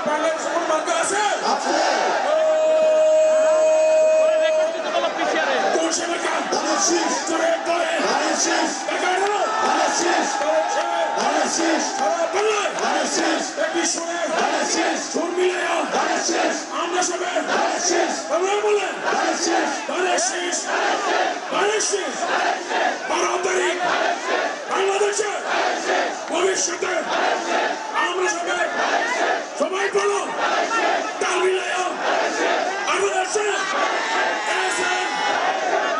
বাংলাদেশে মার্কা আছে আমরা সবাই বলেন বারো তারিখ বাংলাদেশে ভবিষ্যতে বলো তাল মিলায় এসে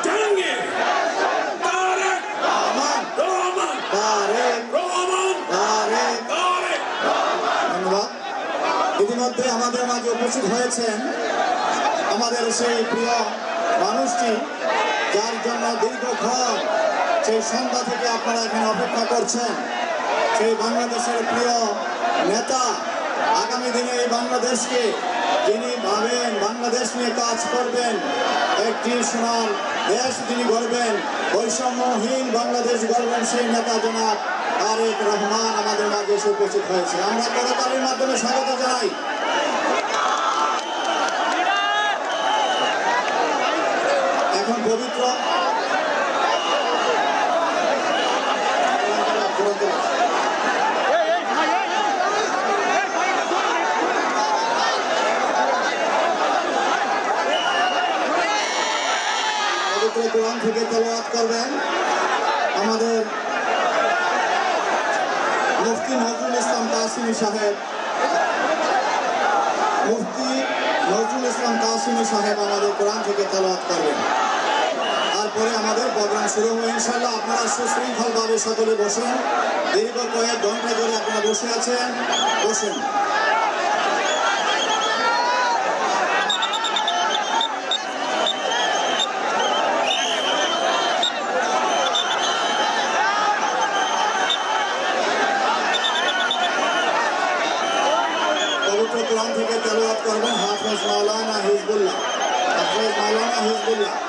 জাহাঙ্গীর। তারেক রহমান। তারেক রহমান। তারেক তারেক ধন্যবাদ। ইতিমধ্যে আমাদের মাঝে উপস্থিত হয়েছেন আমাদের সেই প্রিয় মানুষটি যার জন্য দীর্ঘক্ষণ সেই সন্ধ্যা থেকে আপনারা এখানে অপেক্ষা করছেন। সেই বাংলাদেশের প্রিয় নেতা আগামী দিনে এই বাংলাদেশকে তিনি ভাবেন বাংলাদেশ নিয়ে কাজ করবেন, একটি সোনার দেশ তিনি গড়বেন, বৈষম্যহীন বাংলাদেশ গড়বেন সেই নেতা জনাব তারেক রহমান আমাদের মাঝে উপস্থিত হয়েছে। আমরা করতালির মাধ্যমে স্বাগত জানাই। কোরআন থেকে তেলাওয়াত করবেন। আমাদের মুফতি নজরুল ইসলাম কাসিমি সাহেব। মুফতি নজরুল ইসলাম কাসিমি সাহেব আমাদের কোরআন থেকে তেলাওয়াত করবেন। তারপরে আমাদের প্রোগ্রাম শুরু হবে ইনশাল্লাহ আপনারা সুশৃঙ্খলভাবে সকলে বসেন। দীর্ঘ কয়েক ঘণ্টা ধরে আপনারা বসে আছেন। বসেন। Abdullah.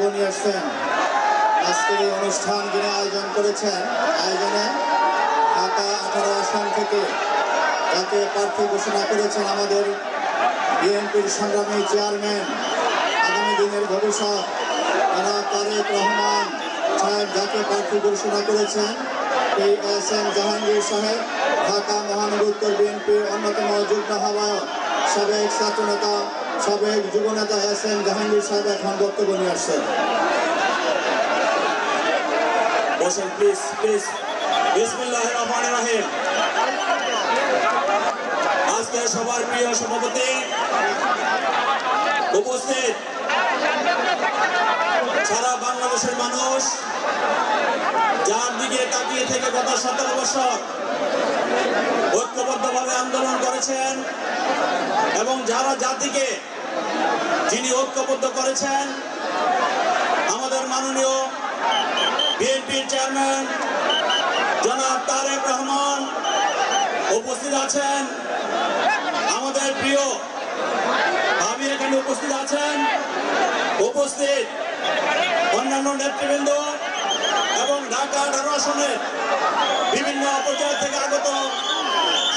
বক্তব্য আসছেন। আজকের এই অনুষ্ঠান যিনি আয়োজন করেছেন, আয়োজনে ঢাকা আঠারো আসন থেকে যাকে প্রার্থী ঘোষণা করেছেন আমাদের বিএনপির সংগ্রামী চেয়ারম্যান, আগামী দিনের ভবিষ্যৎ জনাব তারেক রহমান সাহেব যাকে প্রার্থী ঘোষণা করেছেন, এই এস এম জাহাঙ্গীর সাহেব, ঢাকা মহানগর বিএনপির অন্যতম যুগ্ম আহ্বায়ক, সাবেক ছাত্র নেতা সাবেক যুব নেতা এস এম জাহাঙ্গীর সাহেব, এখন বক্তব্য নিয়ে আসছেন। বসেন প্লিজ প্লিজ বিসমিল্লাহ আজকে সবার প্রিয় সভাপতি উপস্থিত। সারা বাংলাদেশের মানুষ যার দিকে তাকিয়ে থেকে গত সতেরো বছর ঐক্যবদ্ধভাবে আন্দোলন করেছেন এবং যারা জাতিকে যিনি ঐক্যবদ্ধ করেছেন, আমাদের মাননীয় বিএনপির চেয়ারম্যান জনাব তারেক রহমান উপস্থিত আছেন। আমাদের প্রিয় ভাবি এখানে উপস্থিত আছেন। উপস্থিত অন্যান্য নেতৃবৃন্দ এবং ঢাকা আঠারো আসনের বিভিন্ন পর্যায় থেকে আগত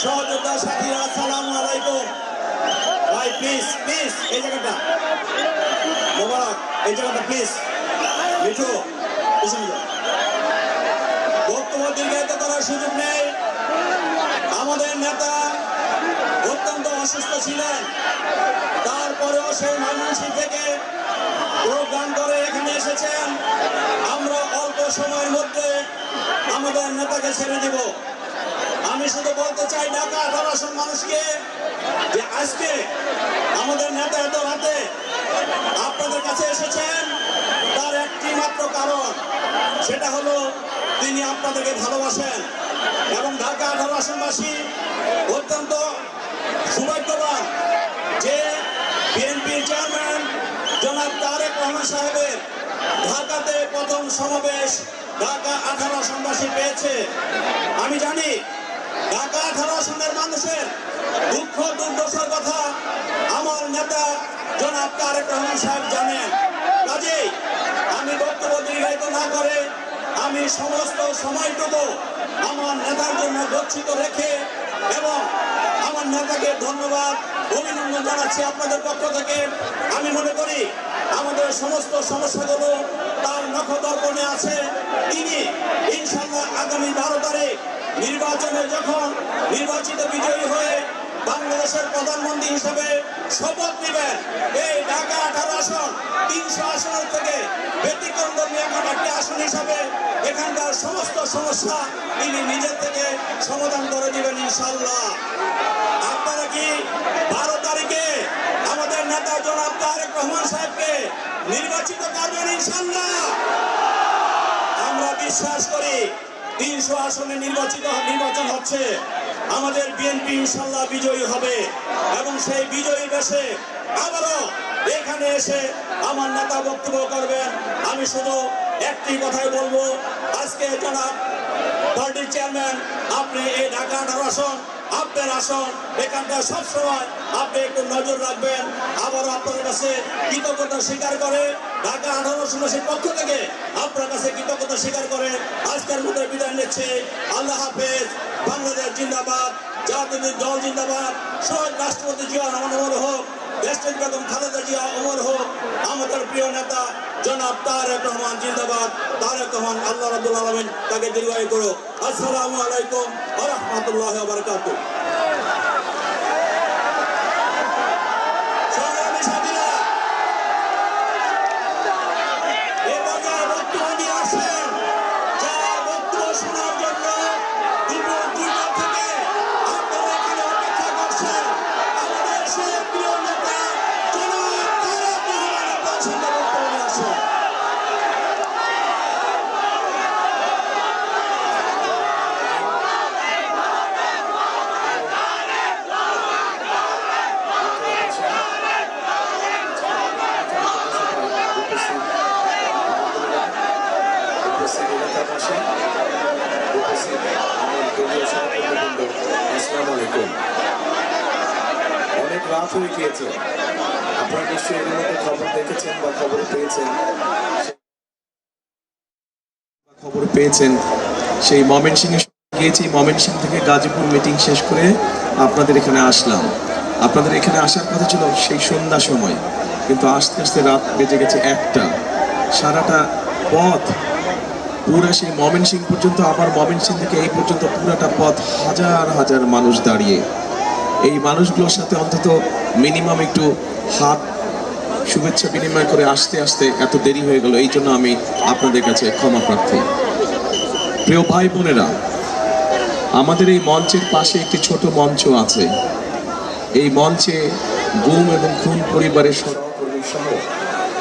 সহযোদ্ধা সাথীরা আসসালামু আলাইকুম। ভাই প্লিজ প্লিজ এই জায়গাটা। মোবারক, এই জায়গাটা প্লিজ মিঠু বক্তব্য দীর্ঘায়িত করার সুযোগ নেই। আমাদের নেতা অত্যন্ত অসুস্থ ছিলেন। তারপরেও সেই ময়মনসিং থেকে প্রোগ্রাম করে এখানে এসেছেন। আমরা সময়ের মধ্যে আমাদের নেতাকে ছেড়ে দিব। আমি শুধু বলতে চাই, ঢাকা আঠারো আসন মানুষকে যে আজকে আমাদের নেতা এত রাতে আপনাদের কাছে এসেছেন, তার একটি মাত্র কারণ, সেটা হলো তিনি আপনাদেরকে ভালোবাসেন। এবং ঢাকা আঠারো আসনবাসী অত্যন্ত সৌভাগ্যবান যে বিএনপির চেয়ারম্যান জনাব তারেক রহমান সাহেবের ঢাকাতে প্রথম সমাবেশ ঢাকা আঠারো আসনবাসী পেয়েছে। আমি জানি, ঢাকা আঠারো আসনের মানুষের দুঃখ দুর্দশার কথা আমার নেতা জনাব তারেক রহমান সাহেব জানেন। কাজেই আমি বক্তব্য দীর্ঘায়িত না করে আমি সমস্ত সময়টুকু আমার নেতার জন্য গচ্ছিত রেখে এবং আমার নেতাকে ধন্যবাদ, অভিনন্দন জানাচ্ছি আপনাদের পক্ষ থেকে। আমি মনে করি আমাদের সমস্ত সমস্যাগুলো তার নখদর্পণে আছে। তিনি ইনশাল্লাহ আগামী বারো তারিখ নির্বাচনে যখন নির্বাচিত বিজয়ী হয়ে বাংলাদেশের প্রধানমন্ত্রী হিসেবে শপথ নেবেন, এই ঢাকা আঠারো আসন, তিনশো আসনের থেকে ব্যতিক্রম ধর্মী এখন একটি আসন হিসাবে এখানকার সমস্ত সমস্যা তিনি নিজের থেকে সমাধান করে দিবেন ইনশাল্লাহ আপনারা কি বারো তারিখে নেতা জনাব তারেক রহমান সাহেবকে নির্বাচিত করবেন ইনশাল্লাহ আমরা বিশ্বাস করি তিনশো আসনে নির্বাচিত নির্বাচন হচ্ছে। আমাদের বিএনপি ইনশাল্লাহ বিজয়ী হবে এবং সেই বিজয়ী দেশে আবারও এখানে এসে আমার নেতা বক্তব্য করবেন। আমি শুধু একটি কথাই বলব। আজকে জনাব পার্টির চেয়ারম্যান, আপনি এই ঢাকা আসন, আপনার আসন, এখানকার সবসময় আপনি একটু নজর রাখবেন। আবারও আপনাদের কাছে কৃতজ্ঞতা স্বীকার করে ঢাকা আঠারো আসনের পক্ষ থেকে আপনার কাছে কৃতজ্ঞতা স্বীকার করে আজকের মতো বিদায় নিচ্ছে। আল্লাহ হাফেজ, বাংলাদেশ জিন্দাবাদ, জাতীয় দল জিন্দাবাদ, শহীদ রাষ্ট্রপতি জিয়া অমর হোক দেশটির বেগম খালেদা জিয়া অমর হোক, আমাদের প্রিয় নেতা জনাব তারেক রহমান জিন্দাবাদ। তারেক রহমান, আল্লাহ রাবুল আলমিন তাকে দীর্ঘায়ু করো আসসালামু আলাইকুম ওয়া রাহমাতুল্লাহি ওয়া বারাকাতুহু সংগ্রামী সাথীরা, এ পর্যায়ে বক্তব্য নিয়ে আসেন। যারা বক্তব্য শোনার জন্য দুপুর দুইটা থেকে আপনারা এখানে অপেক্ষা করছেন। আমাদের সেই প্রিয় নেতা জনাব তারেক রহমান আপনার সামনে বক্তব্য নিয়ে আসেন। উপস্থিত এলাকাবাসী, উপস্থিত আমার দলীয় সহকর্মীবৃন্দ, আসসালামু। অনেক রাত হয়ে গিয়েছে। আপনারা নিশ্চয়ই এর মধ্যে খবর দেখেছেন বা খবর পেয়েছেন। খবর পেয়েছেন। সেই গিয়েছি। ময়মনসিংহ থেকে গাজীপুর মিটিং শেষ করে আপনাদের এখানে আসলাম। আপনাদের এখানে আসার কথা ছিল সেই সন্ধ্যা সময়। কিন্তু আস্তে আস্তে রাত বেজে গেছে একটা। সারাটা পথ পুরা সেই মমেন সিং পর্যন্ত, আবার মমেন সিং থেকে এই পর্যন্ত পুরাটা পথ হাজার হাজার মানুষ দাঁড়িয়ে। এই মানুষগুলোর সাথে অন্তত মিনিমাম একটু হাত শুভেচ্ছা বিনিময় করে আসতে আসতে এত দেরি হয়ে গেল। এই জন্য আমি আপনাদের কাছে ক্ষমা প্রার্থী। প্রিয় ভাই বোনেরা, আমাদের এই মঞ্চের পাশে একটি ছোট মঞ্চ আছে। এই মঞ্চে গুম এবং খুন পরিবারের সহ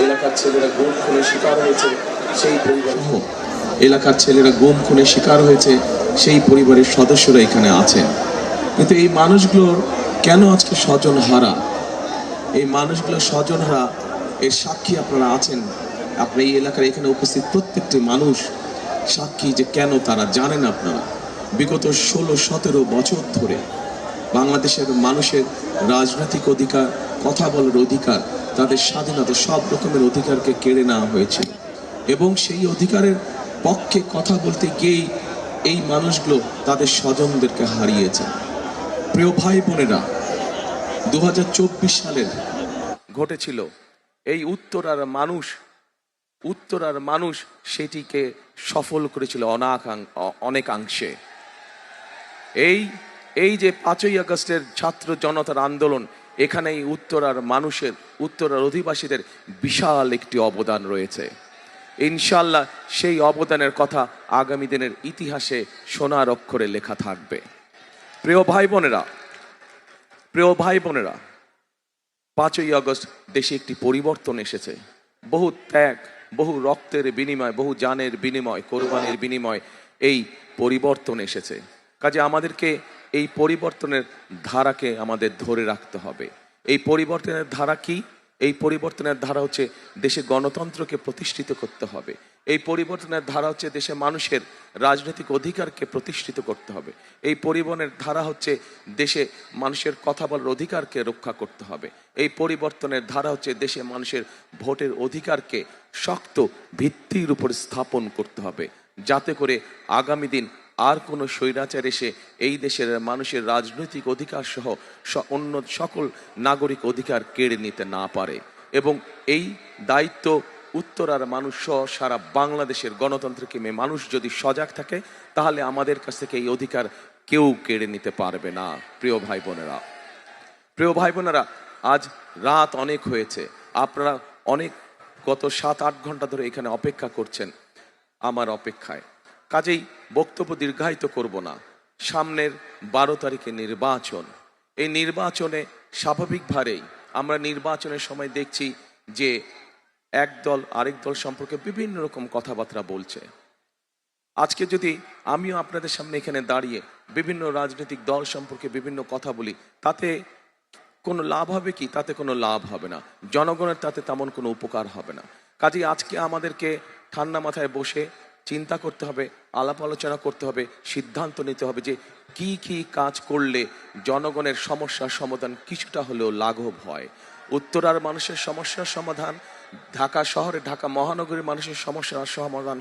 এলাকার ছেলেরা গুম খুনের শিকার হয়েছে সেই পরিবার এলাকার ছেলেরা গুম, খুনের শিকার হয়েছে, সেই পরিবারের সদস্যরা এখানে আছেন কিন্তু এই মানুষগুলোর কেন আজকে স্বজন হারা? এই মানুষগুলো স্বজন হারা, এর সাক্ষী আপনারা আছেন। আপনার এই এলাকার এখানে উপস্থিত প্রত্যেকটি মানুষ সাক্ষী যে কেন তারা জানেন আপনারা। বিগত ষোলো, সতেরো বছর ধরে বাংলাদেশের মানুষের রাজনৈতিক অধিকার, কথা বলার অধিকার, তাদের স্বাধীনতা সব রকমের অধিকারকে কেড়ে নেওয়া হয়েছিল। এবং সেই অধিকারের পক্ষে কথা বলতে গিয়েই এই মানুষগুলো তাদের স্বজনদেরকে হারিয়েছে। প্রিয় ভাই বোনেরা দু সালের ঘটেছিল এই উত্তরার মানুষ উত্তরার মানুষ সেটিকে সফল করেছিল অনাকাং অনেকাংশে। এই এই যে পাঁচই আগস্টের ছাত্র জনতার আন্দোলন, এখানেই উত্তরার মানুষের উত্তরার অধিবাসীদের বিশাল একটি অবদান রয়েছে। ইনশাল্লাহ সেই অবদানের কথা আগামী দিনের ইতিহাসে সোনার অক্ষরে লেখা থাকবে। প্রিয় ভাই বোনেরা, প্রিয় ভাই বোনেরা, পাঁচই আগস্ট দেশে একটি পরিবর্তন এসেছে। বহু ত্যাগ, বহু রক্তের বিনিময়, বহু জানের বিনিময়, কোরবানির বিনিময় এই পরিবর্তন এসেছে। কাজে আমাদেরকে এই পরিবর্তনের ধারাকে আমাদের ধরে রাখতে হবে। এই পরিবর্তনের ধারা কি? এই পরিবর্তনের ধারা হচ্ছে দেশে গণতন্ত্রকে প্রতিষ্ঠিত করতে হবে। এই পরিবর্তনের ধারা হচ্ছে দেশে মানুষের রাজনৈতিক অধিকারকে প্রতিষ্ঠিত করতে হবে। এই পরিবর্তনের ধারা হচ্ছে দেশে মানুষের কথা বলার অধিকারকে রক্ষা করতে হবে। এই পরিবর্তনের ধারা হচ্ছে দেশে মানুষের ভোটের অধিকারকে শক্ত ভিত্তির উপর স্থাপন করতে হবে। যাতে করে আগামী দিন আর কোনো স্বৈরাচার এসে এই দেশের মানুষের রাজনৈতিক অধিকার সহ অন্য সকল নাগরিক অধিকার কেড়ে নিতে না পারে। এবং এই দায়িত্ব উত্তরার মানুষ সহ সারা বাংলাদেশের গণতন্ত্রকে মেয়ে মানুষ যদি সজাগ থাকে, তাহলে আমাদের কাছ থেকে এই অধিকার কেউ কেড়ে নিতে পারবে না। প্রিয় ভাই বোনেরা প্রিয় ভাই বোনেরা আজ রাত অনেক হয়েছে। আপনারা অনেক গত সাত আট ঘণ্টা ধরে এখানে অপেক্ষা করছেন আমার অপেক্ষায়। কাজেই বক্তব্য দীর্ঘায়িত করব না। সামনের বারো তারিখে নির্বাচন। এই নির্বাচনে স্বাভাবিকভাবেই আমরা নির্বাচনের সময় দেখছি যে এক দল আরেক দল সম্পর্কে বিভিন্ন রকম কথাবার্তা বলছে। আজকে যদি আমিও আপনাদের সামনে এখানে দাঁড়িয়ে বিভিন্ন রাজনৈতিক দল সম্পর্কে বিভিন্ন কথা বলি, তাতে কোনো লাভ হবে কি? তাতে কোনো লাভ হবে না। জনগণের তাতে তেমন কোনো উপকার হবে না। কাজেই আজকে আমাদেরকে ঠান্ডা মাথায় বসে চিন্তা করতে হবে, আলাপ আলোচনা করতে হবে, সিদ্ধান্ত নিতে হবে যে কি কি কাজ করলে জনগণের সমস্যার সমাধান কিছুটা হলেও লাঘব হয়। উত্তরার মানুষের সমস্যার সমাধান, ঢাকা শহরে, ঢাকা মহানগরীর মানুষের সমস্যার সমাধান